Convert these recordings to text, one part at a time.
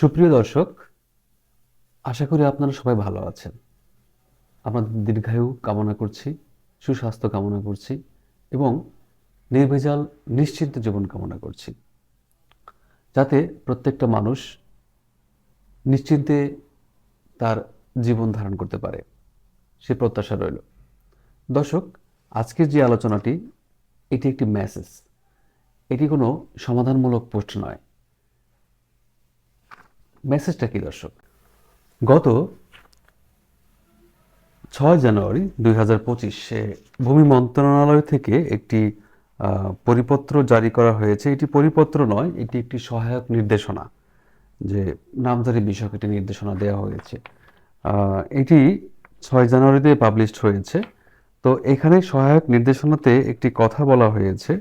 সুপ্রিয় দর্শক, আশা করি আপনারা সবাই ভালো আছেন। আপনাদের দীর্ঘায়ু কামনা করছি, সুস্বাস্থ্য কামনা করছি এবং নির্ভেজাল, নিশ্চিন্ত জীবন কামনা করছি। যাতে প্রত্যেকটা মানুষ নিশ্চিন্তে তার জীবন ধারণ করতে পারে, সে প্রত্যাশা রইল। দর্শক, আজকের যে আলোচনাটি, এটি একটি মেসেজ এটি কোনো সমাধানমূলক পোস্ট নয়। মেসেজটা কি দর্শক? গত ছয় জানুয়ারি দুই হাজার পঁচিশে ভূমি মন্ত্রণালয় থেকে একটি পরিপত্র জারি করা হয়েছে। এটি পরিপত্র নয়, এটি একটি সহায়ক নির্দেশনা, যে নামধারী বিষয়ক একটি নির্দেশনা দেওয়া হয়েছে। এটি ছয় জানুয়ারিতে পাবলিশড হয়েছে। তো এখানে সহায়ক নির্দেশনাতে একটি কথা বলা হয়েছে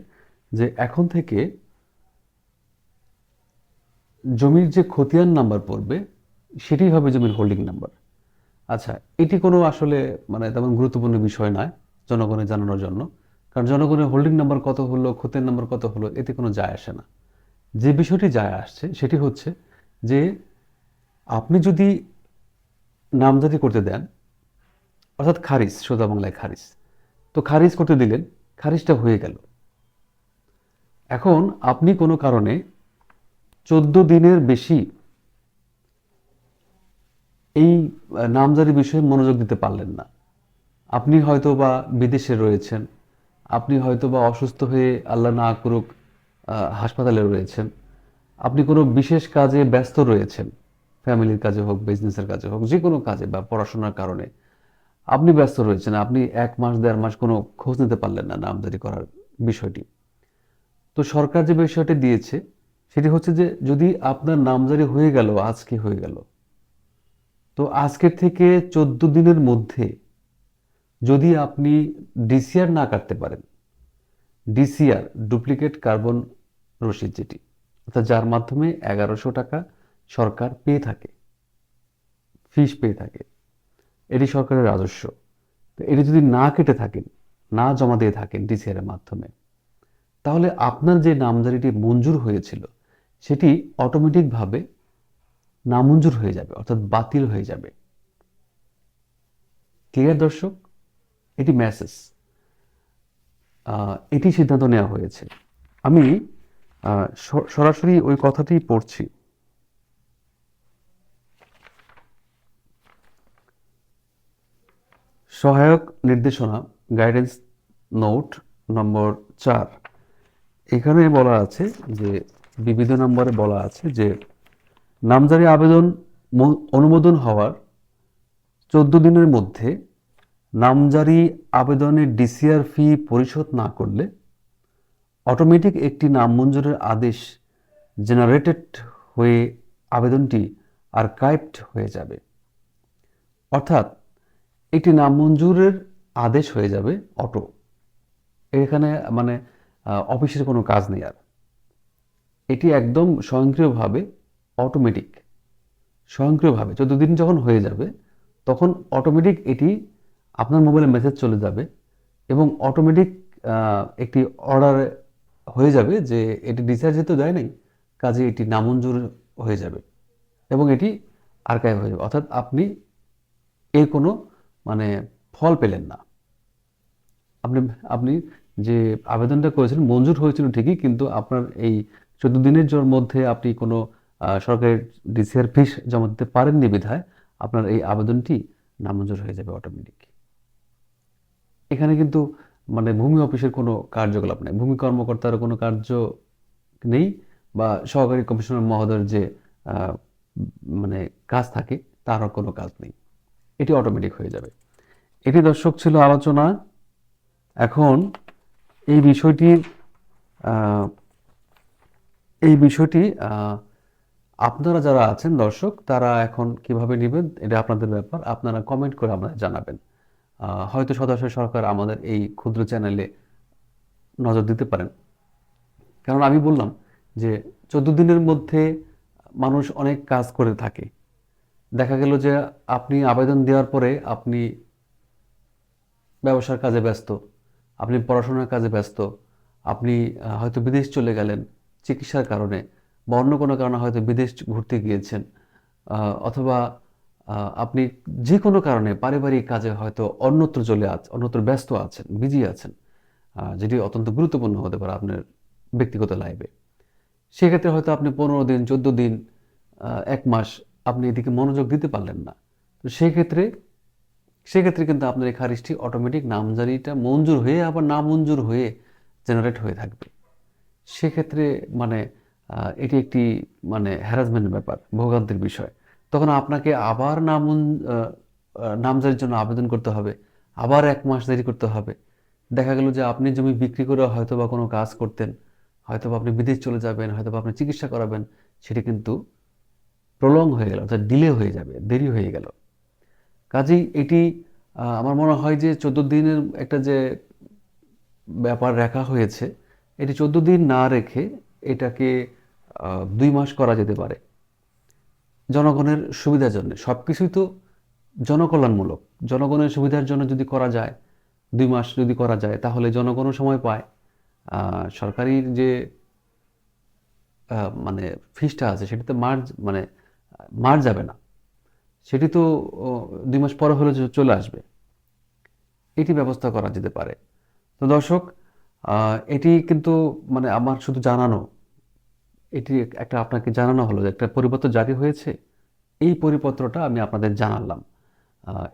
যে এখন থেকে জমির যে খতিয়ান নাম্বার পড়বে সেটি হবে জমির হোল্ডিং নাম্বার আচ্ছা এটি কোনো আসলে মানে তেমন গুরুত্বপূর্ণ বিষয় নয় জনগণের জানানোর জন্য, কারণ জনগণের হোল্ডিং নাম্বার কত হলো, খতিয়ান নাম্বার কত হলো, এতে কোনো যায় আসে না। যে বিষয়টি যায় আসছে, সেটি হচ্ছে যে আপনি যদি নামজারি করতে দেন, অর্থাৎ খারিজ, সোজা বাংলায় খারিজ, তো খারিজ করতে দিলেন, খারিজটা হয়ে গেল। এখন আপনি কোনো কারণে চোদ্দ দিনের বেশি এই নামজারি বিষয়ে মনোযোগ দিতে পারলেন না। আপনি হয়তো বা বিদেশে রয়েছেন, আপনি হয়তো বা অসুস্থ হয়ে আল্লাহ না করুক হাসপাতালে রয়েছেন, আপনি কোনো বিশেষ কাজে ব্যস্ত রয়েছেন, ফ্যামিলির কাজে হোক বিজনেসের কাজে হোক, যে কোনো কাজে বা পড়াশোনার কারণে। আপনি ব্যস্ত রয়েছেন, আপনি এক মাস, দেড় মাস কোনো খোঁজ নিতে পারলেন না নামজারি করার বিষয়টি। তো সরকার যে বিষয়টি দিয়েছে সেটি হচ্ছে যে যদি আপনার নামজারি হয়ে গেল আজকে হয়ে গেল? তো আজকের থেকে চোদ্দ দিনের মধ্যে যদি আপনি ডিসিআর না কাটতে পারেন, ডিসিআর, ডুপ্লিকেট কার্বন রসিদ যেটি, অর্থাৎ যার মাধ্যমে এগারোশো টাকা সরকার পেয়ে থাকে, ফিস পেয়ে থাকে, এটি সরকারের রাজস্ব। তো এটি যদি না কেটে থাকেন, না জমা দিয়ে থাকেন ডিসিআর এর মাধ্যমে, তাহলে আপনার যে নামজারিটি মঞ্জুর হয়েছিল সেটি অটোমেটিকভাবে নামঞ্জুর হয়ে যাবে, অর্থাৎ বাতিল হয়ে যাবে। ক্লিয়ার দর্শক? এটি মেসেজ এটি সিদ্ধান্ত নেওয়া হয়েছে। আমি সরাসরি ওই কথাটি পড়ছি। সহায়ক নির্দেশনা গাইডেন্স নোট নম্বর চার। এখানে বলা আছে যে বিবিধ নম্বরে বলা আছে যে, নামজারি আবেদন অনুমোদন হওয়ার চোদ্দ দিনের মধ্যে নামজারি আবেদনের ডিসিআর ফি পরিশোধ না করলে অটোমেটিক একটি নাম মঞ্জুরের আদেশ জেনারেটেড হয়ে আবেদনটি আর্কাইভড হয়ে যাবে। অর্থাৎ একটি নাম মঞ্জুরের আদেশ হয়ে যাবে অটো। এখানে মানে অফিসের কোনো কাজ নেই আর। এটি একদম স্বয়ংক্রিয়ভাবে অটোমেটিক স্বয়ংক্রিয়ভাবে চোদ্দ দিন যখন হয়ে যাবে, তখন অটোমেটিক এটি আপনার মোবাইলে মেসেজ চলে যাবে এবং অটোমেটিক একটি অর্ডার হয়ে যাবে যে এটি ডিসচার্জ যেহেতু দেয় নাই, কাজে এটি নামঞ্জুর হয়ে যাবে এবং এটি আর্কাইভ হয়ে যাবে। অর্থাৎ আপনি এর কোনো মানে ফল পেলেন না। আপনি আপনি যে আবেদনটা করেছিলেন, মঞ্জুর হয়েছিল ঠিকই, কিন্তু আপনার এই চোদ্দ দিনের জোর মধ্যে আপনি কোনো আহ, সরকারি ডিসিআর ফিস জমা দিতে পারেননি বিধায় আপনার এই আবেদনটি নামঞ্জুর হয়ে যাবে অটোমেটিক এখানে কিন্তু মানে ভূমি অফিসের কোনো কার্যকলাপ নেই। ভূমি কর্মকর্তার কোনো কার্য নেই বা সহকারী কমিশনার মহোদয়ের যে মানে কাজ থাকে তারও কোনো কাজ নেই। এটি অটোমেটিক হয়ে যাবে। এটি দর্শক ছিল আলোচনা। এখন এই বিষয়টির এই বিষয়টি আপনারা যারা আছেন দর্শক, তারা এখন কীভাবে নেবেন, এটা আপনাদের ব্যাপার। আপনারা কমেন্ট করে আমাদের জানাবেন। হয়তো সদস্য সরকার আমাদের এই ক্ষুদ্র চ্যানেলে নজর দিতে পারেন। কারণ আমি বললাম যে, চোদ্দ দিনের মধ্যে মানুষ অনেক কাজ করে থাকে। দেখা গেল যে, আপনি আবেদন দেওয়ার পরে আপনি ব্যবসার কাজে ব্যস্ত, আপনি পড়াশোনার কাজে ব্যস্ত, আপনি হয়তো বিদেশ চলে গেলেন চিকিৎসার কারণে বা অন্য কোনো কারণে হয়তো বিদেশ ঘুরতে গিয়েছেন অথবা আপনি যে কোনো কারণে পারিবারিক কাজে হয়তো অন্যত্র চলে আছে, অন্যত্র ব্যস্ত আছেন, বিজি আছেন যেটি অত্যন্ত গুরুত্বপূর্ণ হতে পারে আপনার ব্যক্তিগত লাইফে সেক্ষেত্রে হয়তো আপনি পনেরো দিন, চোদ্দ দিন এক মাস আপনি এদিকে মনোযোগ দিতে পারলেন না। তো সেক্ষেত্রে সেক্ষেত্রে কিন্তু আপনার এই খারিজটি অটোমেটিক নামজারিটা মঞ্জুর হয়ে আবার না মঞ্জুর হয়ে জেনারেট হয়ে থাকবে। সেক্ষেত্রে মানে এটি একটি মানে হ্যারাসমেন্টের ব্যাপার, ভোগান্তির বিষয়। তখন আপনাকে আবার নাম নামজারির জন্য আবেদন করতে হবে। আবার এক মাস দেরি করতে হবে। দেখা গেল যে আপনি জমি বিক্রি করে হয়তো বা কোনো কাজ করতেন হয়তো আপনি বিদেশ চলে যাবেন হয়তো আপনি চিকিৎসা করাবেন, সেটি কিন্তু প্রলং হয়ে গেল, অর্থাৎ ডিলে হয়ে যাবে, দেরি হয়ে গেল। কাজেই এটি আমার মনে হয় যে চোদ্দ দিনের একটা যে ব্যাপার রাখা হয়েছে এটি চোদ্দ দিন না রেখে এটাকে দুই মাস করা যেতে পারে। জনগণের সুবিধার জন্য। সব কিছুই তো জনকল্যাণমূলক। জনগণের সুবিধার জন্য যদি করা যায়, দুই মাস যদি করা যায়, তাহলে জনগণও সময় পায়। সরকারির যে মানে ফিসটা আছে সেটাতে মার মানে মার যাবে না। সেটি তো দুই মাস পরে হলে চলে আসবে। এটি ব্যবস্থা করা যেতে পারে। তো দর্শক এটি কিন্তু মানে আমার শুধু জানানো, এটি একটা আপনাকে জানানো হলো যে একটা পরিপত্র জারি হয়েছে। এই পরিপত্রটা আমি আপনাদের জানালাম।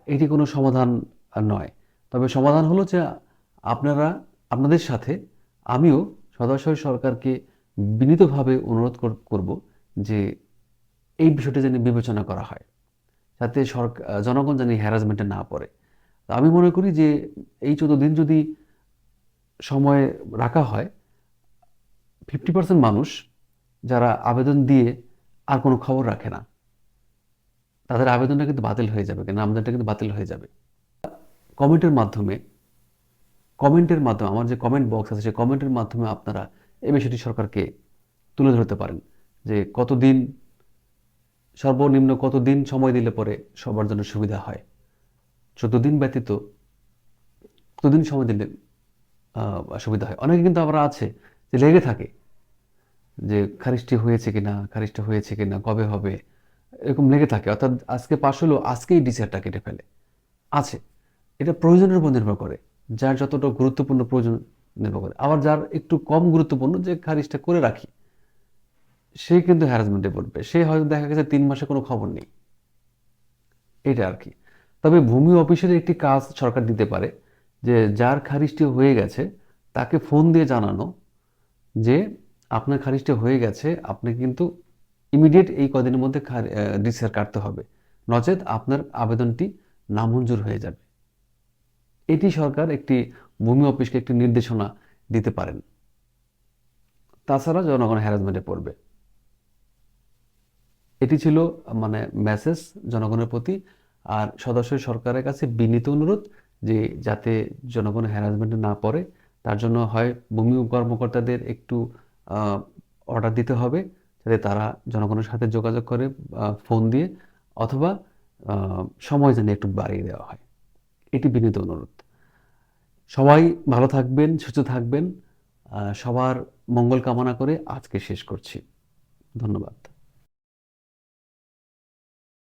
এটি কোনো সমাধান নয়। তবে সমাধান হলো যে আপনারা, আপনাদের সাথে আমিও সদাশয় সরকারকে বিনীতভাবে অনুরোধ কর- করব যে এই বিষয়টি যেন বিবেচনা করা হয়, যাতে সরকার জনগণ যেন হ্যারাসমেন্টে না পড়ে। আমি মনে করি যে এই চোদ্দ দিন যদি সময় রাখা হয় ফিফটি পার্সেন্ট মানুষ যারা আবেদন দিয়ে আর কোনো খবর রাখে না, তাদের আবেদনটা কিন্তু বাতিল হয়ে যাবে কিন্তু আমদানিটা কিন্তু বাতিল হয়ে যাবে। কমেন্টের মাধ্যমে কমেন্টের মাধ্যমে, আমার যে কমেন্ট বক্স আছে, সেই কমেন্টের মাধ্যমে আপনারা এই বিষয়টি সরকারকে তুলে ধরতে পারেন যে কতদিন, সর্বনিম্ন কতদিন সময় দিলে পরে সবার জন্য সুবিধা হয়। চোদ্দ দিন ব্যতীত, কতদিন সময় দিলে সুবিধা হয়। অনেকে কিন্তু আবার আছে যে লেগে থাকে যে খারিজটি হয়েছে কি না খারিজটা হয়েছে কি না কবে হবে, এরকম লেগে থাকে। অর্থাৎ আজকে পাশ হলো, আজকেই ডিসিআরটা কেটে ফেলে। আছে। এটা প্রয়োজনের উপর নির্ভর করে। যার যতটা গুরুত্বপূর্ণ প্রয়োজন নির্ভর করে। আবার যার একটু কম গুরুত্বপূর্ণ যে খারিজটা করে রাখি, সে কিন্তু হ্যারাসমেন্টে পড়বে। সে হয়তো দেখা গেছে তিন মাসে কোনো খবর নেই। এটা আর কি। তবে ভূমি অফিসের একটি কাজ সরকার দিতে পারে। যে যার খারিজটি হয়ে গেছে, তাকে ফোন দিয়ে জানানো যে আপনার খারিজটা হয়ে গেছে, আপনি কিন্তু ইমিডিয়েট এই কদিনের মধ্যে ডিসিআর কাটতে হবে। নচেত আপনার আবেদনটি নামঞ্জুর হয়ে যাবে। এটি সরকার একটি ভূমি অফিসকে একটি নির্দেশনা দিতে পারেন। তাছাড়া জনগণ হ্যারাসমেন্টে পড়বে। এটি ছিল মানে মেসেজ জনগণের প্রতি। আর সদস্য সরকারের কাছে বিনীত অনুরোধ যে যাতে জনগণ হ্যারাসমেন্টে না পড়ে, তার জন্য হয় ভূমি কর্মকর্তাদের একটু অর্ডার দিতে হবে, যাতে তারা জনগণের সাথে যোগাযোগ করে ফোন দিয়ে, অথবা সময় যেন একটু বাড়িয়ে দেওয়া হয়। এটি বিনীত অনুরোধ। সবাই ভালো থাকবেন, সুস্থ থাকবেন সবার মঙ্গল কামনা করে আজকে শেষ করছি। ধন্যবাদ।